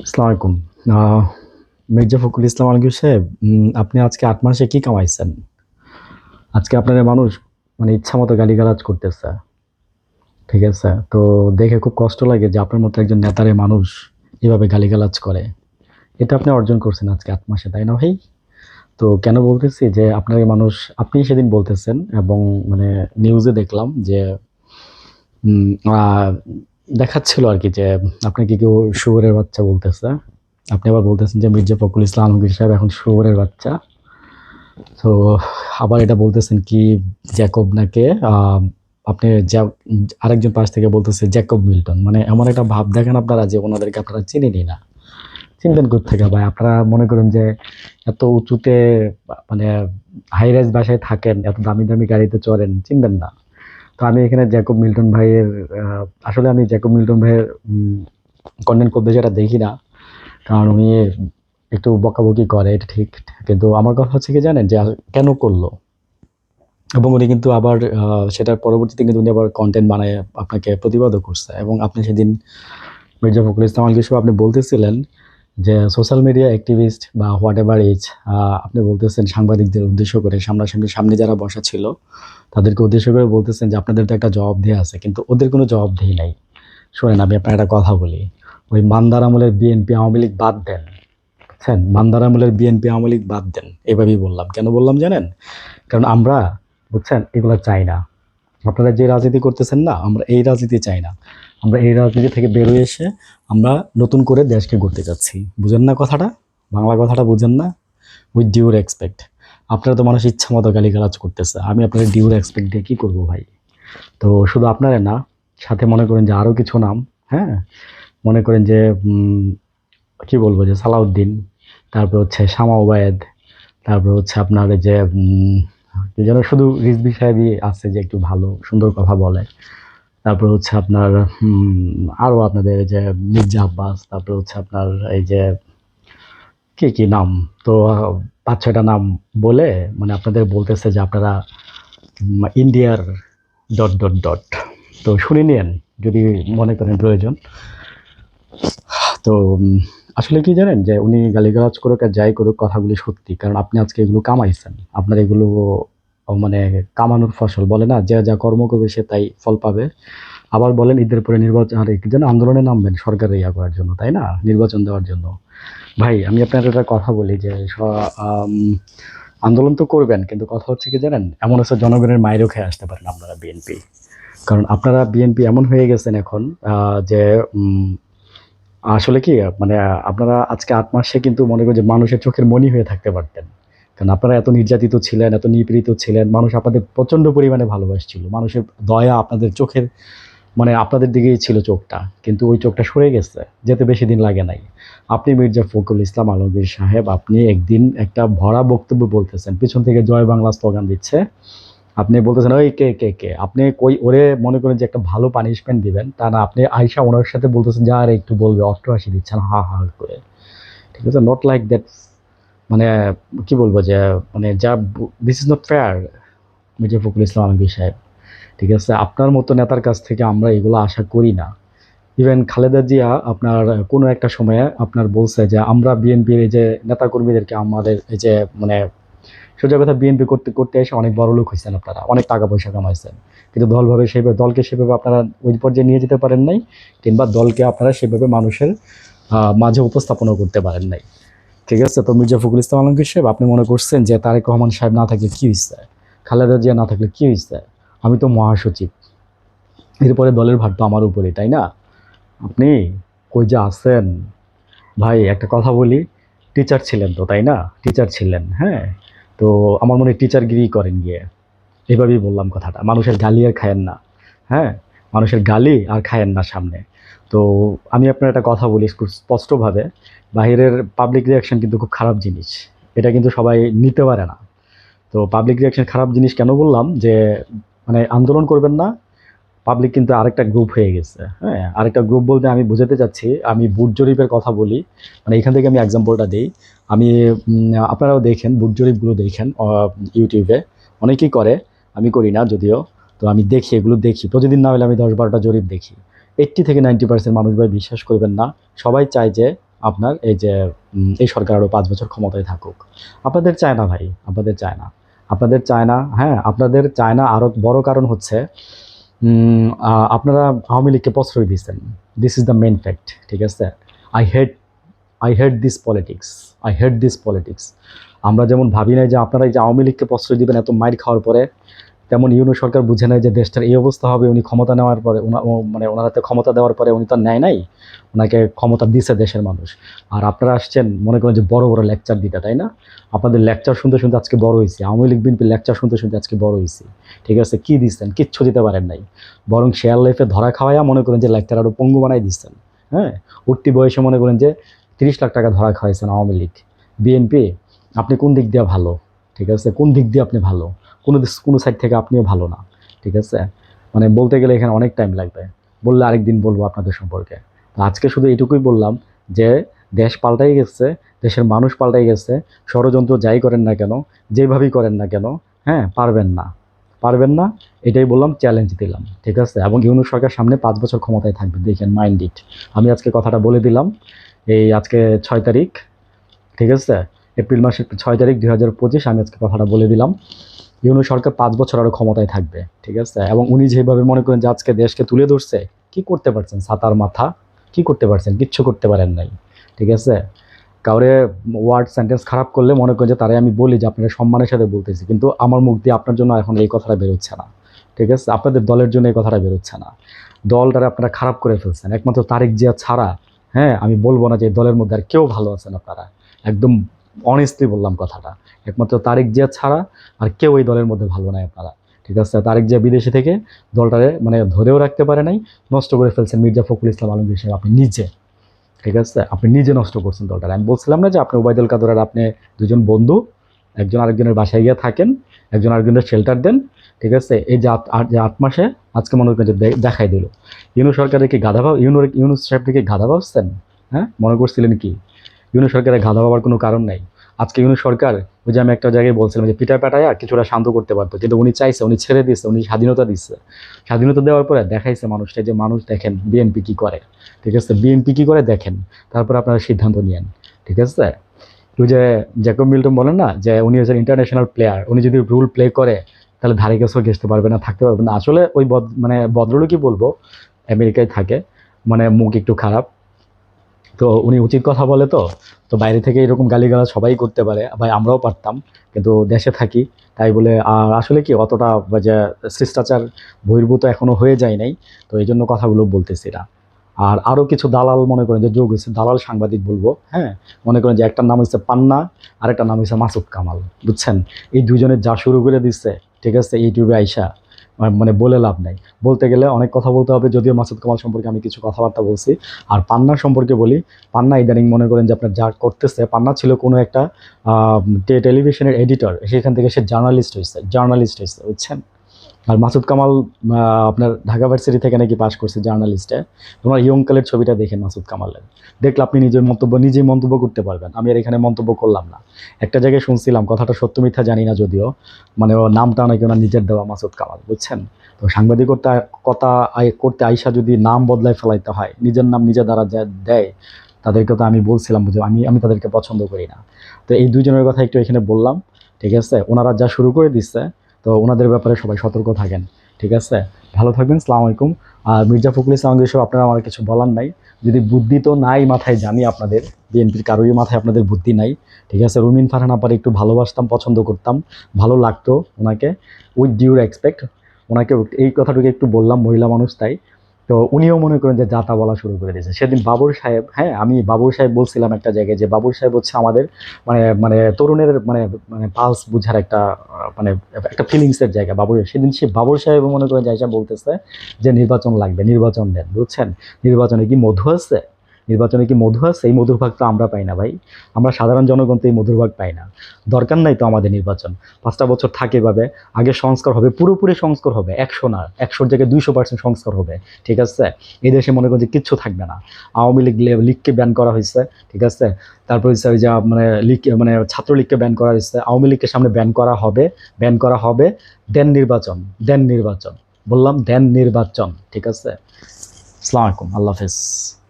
আসসালামু মির্জা ফখরুল ইসলাম আলমগীর সাহেব আপনি আজকে আট মাসে কি কামাইছেন? আজকে আপনার মানুষ মানে ইচ্ছা মতো গালিগালাজ করতেছে। ঠিক আছে? তো দেখে খুব কষ্ট লাগে যে আপনার মতো একজন নেতারে মানুষ এভাবে গালিগালাজ করে। এটা আপনি অর্জন করছেন আজকে আট মাসে, তাই না ভাই? তো কেন বলতেছি যে আপনার মানুষ, আপনি সেদিন বলতেছেন এবং মানে নিউজে দেখলাম যে দেখাচ্ছিল আর কি যে আপনাকে কেউ শুয়োরের বাচ্চা বলতেছে? আপনি আবার বলতেছেন যে মির্জা ফখরুল ইসলাম আলমগীর সাহেব এখন শুয়োরের বাচ্চা। তো আবার এটা বলতেছেন কি জ্যাকব নাকে? আপনি আরেকজন পাশ থেকে বলতেছে জ্যাকব মিল্টন। মানে এমন একটা ভাব দেখেন আপনারা যে ওনাদেরকে আপনারা চিনেনি না। চিনবেন থেকে ভাই? আপনারা মনে করেন যে এত উঁচুতে মানে হাই রাইজ বাসায় থাকেন, এত দামি দামি গাড়িতে চড়েন, চিনবেন না। তো আমি এখানে জ্যাকব মিল্টন ভাইয়ের আসলে আমি জ্যাকব মিল্টন ভাইয়ের কন্টেন্ট খুব বেশি একটা দেখি না। কারণ উনি একটু বকাবকি করে, এটা ঠিক কিন্তু আমার কথা হচ্ছে কি জানেন যে, কেন করল? এবং উনি কিন্তু আবার সেটার পরবর্তীতে কিন্তু উনি আবার কন্টেন্ট বানায় আপনাকে প্রতিবাদও করছে। এবং আপনি সেদিন মির্জা ফখরুল ইসলাম আলগীর সাহেব আপনি বলতেছিলেন যে সোশ্যাল মিডিয়া অ্যাক্টিভিস্ট বা হোয়াট এভার ইজ আপনি বলতেছেন সাংবাদিকদের উদ্দেশ্য করে সামনাসামনি সামনে যারা বসা ছিল, তাদেরকে উদ্দেশ্য করে বলতেছেন যে আপনাদের তো একটা জবাবদিহি আছে, কিন্তু ওদের কোনো জবাবদিহি নাই। শোনেন, আমি আপনার একটা কথা বলি। ওই মান্দার আমলের বিএনপি আওয়ামী লীগ বাদ দেন। বুঝছেন? মান্দার আমলের বিএনপি আওয়ামী লীগ বাদ দেন। এভাবেই বললাম। কেন বললাম জানেন? কারণ আমরা, বুঝছেন, এগুলো চাই না। আপনারা যে রাজনীতি করতেছেন না, আমরা এই রাজনীতি চাই না। আমরা এই রাজনীতি থেকে বেরোয় এসে আমরা নতুন করে দেশকে গড়তে যাচ্ছি। বুঝেন না কথাটা? বাংলা কথাটা বুঝেন না? উইথ ডিউর এক্সপেক্ট আপনারা তো মানুষ ইচ্ছা মতো গালিগালাজ করতেছে। আমি আপনার ডিউর এক্সপেক্ট দিয়ে কী করব ভাই? তো শুধু আপনারা না, সাথে মনে করেন যে আরও কিছু নাম হ্যাঁ? মনে করেন যে কি বলব যে সালাউদ্দিন, তারপর হচ্ছে শামা ওবায়েদ, তারপর হচ্ছে আপনার যে যেন শুধু রিজবি সাহেবই আছে যে একটু ভালো, সুন্দর কথা বলে। তারপর হচ্ছে আপনার আরও আপনাদের যে মির্জা আব্বাস, তারপর হচ্ছে আপনার এই যে কি কি নাম? তো, পাঁচ ছয়টা নাম বলে মানে আপনাদের বলতেছে যে আপনারা ইন্ডিয়ার ডট ডট ডট। তো শুনে নিন যদি মনে করেন প্রয়োজন। তো আসলে কি জানেন যে উনি গালিগালাজ করুক আর যাই করুক কথাগুলি সত্যি, কারণ আপনি আজকে এগুলো কামাইছেন। আপনার এগুলো মানে কামানোর ফসল বলে না, যে যা কর্ম করবে সে তাই ফল পাবে। আবার বলেন, ঈদের পরে নির্বাচন, আর যেন আন্দোলনে নামবেন সরকারের ইয়া করার জন্য, তাই না? নির্বাচন দেওয়ার জন্য। ভাই, আমি আপনার একটা কথা বলি যে আন্দোলন তো করবেন, কিন্তু কথা হচ্ছে কি জানেন, এমন আছে জনগণের মায়েরও খেয়ে আসতে পারেন আপনারা বিএনপি কারণ আপনারা বিএনপি এমন হয়ে গেছেন এখন যে আসলে কি মানে আপনারা আজকে আট মাসে কিন্তু মনে করেন যে মানুষের চোখের মনি হয়ে থাকতে পারতেন। কারণ আপনারা এত নির্যাতিত ছিলেন, এত নিপীড়িত ছিলেন, মানুষ আপনাদের প্রচণ্ড পরিমাণে ভালোবাসছিল। মানুষের দয়া আপনাদের চোখের মানে আপনাদের দিকেই ছিল চোখটা, কিন্তু ওই চোখটা সরে গেছে, যেতে বেশি দিন লাগে নাই। আপনি মির্জা ফখরুল ইসলাম আলমগীর সাহেব, আপনি একদিন একটা ভরা বক্তব্য বলতেছেন, পিছন থেকে জয় বাংলা স্লোগান দিচ্ছে। আপনি বলতেছেন, ওই কে কে কে? আপনি কই, ওরে মনে করেন যে একটা ভালো পানিশমেন্ট দিবেন, তা না, আপনি আয়সা ওনার সাথে বলতেছেন, যা আর একটু বলবে। অষ্টআশি দিচ্ছেন, হা হা করে। ঠিক আছে? নট লাইক দ্যাট মানে কি বলব যে মানে যা this is not fair Mirza Fakhrul Islam Alamgir সাহেব। ঠিক আছে? আপনার মতো নেতার কাছ থেকে আমরা এগুলো আশা করি না। ইভেন খালেদা জিয়া আপনার কোনো একটা সময়ে আপনার বলছে যে, আমরা বিএনপির এই যে নেতাকর্মীদেরকে আমাদের এই যে মানে সোজা কথা বিএনপি করতে করতে এসে অনেক বড় লোক হয়েছেন আপনারা, অনেক টাকা পয়সা কামাইছেন। কিন্তু দলভাবে সেভাবে, দলকে সেভাবে আপনারা ওই পর্যায়ে নিয়ে যেতে পারেন নাই, কিংবা দলকে আপনারা সেভাবে মানুষের মাঝে উপস্থাপনও করতে পারেন নাই। ঠিক আছে? তো মির্জা ফখরুল ইসলাম আলমগীর সাহেব, আপনি মনে করছেন যে তারেক রহমান সাহেব না থাকলে কী হয়েছে খালেদা জিয়া না থাকলে কী হয়েছে আমি তো মহাসচিব। এরপরে দলের ভার তো আমার উপরে, তাই না? আপনি কই যে আছেন? ভাই, একটা কথা বলি টিচার ছিলেন তো, তাই না? টিচার ছিলেন হ্যাঁ? তো আমার মনে টিচারগিরি করেন গিয়ে। এভাবেই বললাম কথাটা। মানুষের গালি আর খায়েন না হ্যাঁ? মানুষের গালি আর খায়েন না সামনে। তো আমি আপনার একটা কথা বলি খুব স্পষ্টভাবে। বাইরের পাবলিক রিয়াকশন কিন্তু খুব খারাপ জিনিস। এটা কিন্তু সবাই নিতে পারে না। তো পাবলিক রিয়াকশন খারাপ জিনিস কেন বললাম? যে মানে আন্দোলন করবেন না পাবলিক কিন্তু আরেকটা গ্রুপ হয়ে গেছে। হ্যাঁ আরেকটা গ্রুপ বলতে আমি বোঝাতে চাচ্ছি, আমি বুট জরিপের কথা বলি। মানে এখান থেকে আমি এক্সাম্পলটা দিই। আমি আপনারাও দেখেন বুট জরিপগুলো দেখেন ইউটিউবে। অনেকেই করে, আমি করি না যদিও। তো আমি দেখি, এগুলো দেখি। প্রতিদিন না হলে আমি দশ বারোটা জরিপ দেখি। এইট্টি থেকে নাইনটি পার্সেন্ট মানুষ ভাই বিশ্বাস করবেন না। সবাই চায় যে আপনার এই যে এই সরকার আরও পাঁচ বছর ক্ষমতায় থাকুক। আপনাদের চায় না ভাই, আপনাদের চায় না। আপনাদের চায় না হ্যাঁ আপনাদের চায় না আরও বড় কারণ হচ্ছে আপনারা আওয়ামী লীগকে প্রশ্রয় দিচ্ছেন this is the main fact ঠিক আছে? I hate I hate this politics I hate this politics আমরা যেমন ভাবি নাই যে আপনারা এই যে আওয়ামী লীগকে প্রশ্রয় দিবেন এত মাইর খাওয়ার পরে তেমন ইউনো সরকার বুঝে নেয় যে দেশটার এই অবস্থা হবে, উনি ক্ষমতা নেওয়ার পরে মানে ওনার হাতে ক্ষমতা দেওয়ার পরে উনি তো নেয় নাই ওনাকে ক্ষমতা দিছে দেশের মানুষ। আর আপনারা আসছেন, মনে করেন যে বড় বড় লেকচার দিতে, তাই না? আপনাদের লেকচার শুনতে শুনতে আজকে বড় হয়েছে আওয়ামী লীগ বিএনপির লেকচার শুনতে শুনতে আজকে বড় হয়েছে ঠিক আছে, কী দিচ্ছেন কিচ্ছু দিতে পারেন নাই। বরং শেয়ার লাইফে ধরা খাওয়াইয়া মনে করেন যে লেকচার আরও পঙ্গু বানাই দিচ্ছেন হ্যাঁ? উঠতি বয়সে মনে করেন যে তিরিশ লাখ টাকা ধরা খাওয়াইছেন আওয়ামী লীগ। বিএনপি, আপনি কোন দিক দিয়ে ভালো? ঠিক আছে, কোন দিক দিয়ে আপনি ভালো? কোনো কোনো সাইড থেকে আপনিও ভালো না, ঠিক আছে? মানে বলতে গেলে এখানে অনেক টাইম লাগবে। বললে আরেকদিন বলব আপনাদের সম্পর্কে। আজকে শুধু এটুকুই বললাম যে, দেশ পাল্টাই গেছে, দেশের মানুষ পাল্টাই গেছে, ষড়যন্ত্র যাই করেন না কেন, যেভাবেই করেন না কেন হ্যাঁ পারবেন না। পারবেন না, এটাই বললাম চ্যালেঞ্জ দিলাম, ঠিক আছে? এবং ইউনুস সরকার সামনে পাঁচ বছর ক্ষমতায় থাকবে, দেখেন মাইন্ড ইট আমি আজকে কথাটা বলে দিলাম, এই আজকে ছয় তারিখ, ঠিক আছে? এপ্রিল মাসের ছয় তারিখ দুই হাজার পঁচিশ, আমি আজকে কথাটা বলে দিলাম। ইউনুস সরকার পাঁচ বছর আরও ক্ষমতায় থাকবে, ঠিক আছে? এবং উনি যেভাবে মনে করেন যে আজকে দেশকে তুলে ধরছে, কি করতে পারছেন? সাতার মাথা, কি করতে পারছেন? কিচ্ছু করতে পারেন নাই, ঠিক আছে? কাউরে ওয়ার্ড সেন্টেন্স খারাপ করলে মনে করেন যে তারাই আমি বলি যে আপনারা সম্মানের সাথে বলতেছি, কিন্তু আমার মুখ দিয়ে আপনার জন্য এখন এই কথাটা বেরোচ্ছে না, ঠিক আছে? আপনাদের দলের জন্য এই কথাটা বেরোচ্ছে না। দলটারে আপনারা খারাপ করে ফেলছেন। একমাত্র তারেক জিয়া ছাড়া হ্যাঁ আমি বলব না যে দলের মধ্যে আর কেউ ভালো আছেন আপনারা। একদম অনেস্টলি বললাম কথাটা। একমাত্র তারেক জিয়া ছাড়া আর কেউ এই দলের মধ্যে ভালো নাই আপনারা। ঠিক আছে? তারেক জিয়া বিদেশে থেকে দলটারে মানে ধরেও রাখতে পারে নাই, নষ্ট করে ফেলছেন মির্জা ফখরুল ইসলাম আলমগীর সাহেব আপনি নিজে। ঠিক আছে? আপনি নিজে নষ্ট করছেন দলটারে। আমি বলছিলাম না যে আপনি ওবায়দুল কাদের আর আপনি দুজন বন্ধু, একজন আরেকজনের বাসায় গিয়ে থাকেন, একজন আরেকজনের শেল্টার দেন, ঠিক আছে? এই যে আট যে আট মাসে আজকে মনে করেন যে দেখাই দিল। ইউনু সরকারের কি গাধা ভাব ইউনু, ইউনুস সাহেবকে কি গাধা ভাবছেন হ্যাঁ? মনে করছিলেন কি? ইউনু সরকারের গাধা ভাবার কোনো কারণ নাই। আজকে ইউনু সরকার, ওই যে আমি একটা জায়গায় বলছিলাম যে পিটা পেটায়া কিছুটা শান্ত করতে পারতো। কিন্তু উনি চাইছে, উনি ছেড়ে দিয়েছে, উনি স্বাধীনতা দিচ্ছে। স্বাধীনতা দেওয়ার পরে দেখাইছে মানুষটা যে মানুষ দেখেন বিএনপি কি করে। ঠিক আছে? বিএনপি কি করে দেখেন? তারপর আপনারা সিদ্ধান্ত নিয়েন। ঠিক আছে? ওই যে জ্যাকব মিল্টন বলেন না যে উনি হচ্ছেন ইন্টারন্যাশনাল প্লেয়ার উনি যদি রুল প্লে করে, তাহলে ধারে কাছেও ঘেসতে পারবে না, থাকতে পারবে না। আসলে ওই মানে ভদ্রলোকই বলব? আমেরিকায় থাকে। মানে মুখ একটু খারাপ। তো উনি উচিত কথা বলে তো তো বাইরে থেকে এরকম গালিগালাজ সবাই করতে পারে। ভাই, আমরাও পারতাম, কিন্তু দেশে থাকি, তাই বলে আর আসলে কি অতটা যে শিষ্টাচার বহির্ভূত এখনও হয়ে যায় নাই, তো এই জন্য কথাগুলো বলতেছি না আর আরও কিছু দালাল মনে করেন যে যোগ হয়েছে, দালাল সাংবাদিক বলব হ্যাঁ? মনে করেন যে একটার নাম হচ্ছে পান্না আর একটা নাম হচ্ছে মাসুদ কামাল, বুঝছেন? এই দুজনের যা শুরু করে দিচ্ছে ঠিক আছে, ইউটিউবে আইসা মানে বলে লাভ নাই। বলতে গেলে অনেক কথা বলতে হবে, যদিও মাসুদ কামাল সম্পর্কে আমি কিছু কথাবার্তা বলছি। আর পান্না সম্পর্কে বলি, পান্না ইদানিং মনে করেন যে আপনার যা করতেছে, পান্না ছিল কোনো একটা টেলিভিশনের এডিটর সেখান থেকে সে জার্নালিস্ট হয়েছে জার্নালিস্ট হয়েছে বুঝছেন? আর মাসুদ কামাল আপনার ঢাকা ভার্সিটি থেকে নাকি পাশ করছে জার্নালিস্টে তোমার ইয়ংকালের ছবিটা দেখেন মাসুদ কামালের। দেখলে আপনি নিজের মন্তব্য, নিজেই মন্তব্য করতে পারবেন। আমি আর এখানে মন্তব্য করলাম না। একটা জায়গায় শুনছিলাম, কথাটা সত্য মিথ্যা জানি না যদিও। মানে নামটা নাকি ওনার নিজের দেওয়া, মাসুদ কামাল, বুঝছেন? তো সাংবাদিকতা, কথা করতে আইসা যদি নাম বদলায় ফেলাইতে হয়, নিজের নাম নিজে দ্বারা যা দেয়, তাদেরকে তো আমি বলছিলাম যে আমি আমি তাদেরকে পছন্দ করি না। তো এই দুজনের কথা একটু এখানে বললাম, ঠিক আছে? ওনারা যা শুরু করে দিচ্ছে তো ওনাদের ব্যাপারে সবাই সতর্ক থাকেন, ঠিক আছে? ভালো থাকবেন, সালাম আলাইকুম। আর মির্জা ফখরুল ইসলাম এসব আপনারা আমার কিছু বলার নাই। যদি বুদ্ধি তো নাই মাথায়, জানি আপনাদের। বিএনপির কারোরই মাথায় আপনাদের বুদ্ধি নাই, ঠিক আছে? রুমিন ফারহান আপার একটু ভালোবাসতাম, পছন্দ করতাম, ভালো লাগতো ওনাকে। উইথ ডিউর এক্সপেক্ট, ওনাকে এই কথাটুকু একটু বললাম, মহিলা মানুষ তাই। তো উনিও মনে করেন যে যাতা বলা শুরু করে দিয়েছে। সেদিন বাবুর সাহেব হ্যাঁ আমি বাবুর সাহেব বলছিলাম একটা জায়গায় যে বাবুর সাহেব হচ্ছে আমাদের মানে মানে তরুণের মানে মানে পালস বুঝার একটা মানে একটা ফিলিংসের জায়গা বাবুর সেদিন সে বাবুর সাহেব মনে করেন যে বলতেছে যে নির্বাচন লাগবে, নির্বাচন দেন, বুঝছেন? নির্বাচনে কি মধু আছে? নির্বাচনে কি মধু আছে? এই মধুর ভাগ তো আমরা পাই না ভাই। আমরা সাধারণ জনগণ তো এই মধুর ভাগ পাই না। দরকার নাই তো আমাদের নির্বাচন। পাঁচটা বছর থাকে এভাবে। আগে সংস্কার হবে, পুরোপুরি সংস্কার হবে। একশো না, একশোর জায়গায় দুইশো পার্সেন্ট সংস্কার হবে। ঠিক আছে? এই দেশে মনে করেন যে কিচ্ছু থাকবে না। আওয়ামী লীগ লীগকে ব্যান করা হয়েছে। ঠিক আছে? তারপর হচ্ছে ওই যে মানে লীগ মানে ছাত্রলীগকে ব্যান করা হয়েছে। আওয়ামী লীগকে সামনে ব্যান করা হবে ব্যান করা হবে। দেন নির্বাচন দেন নির্বাচন। বললাম, দেন নির্বাচন। ঠিক আছে? আসসালামু আলাইকুম। আল্লাহ হাফেজ।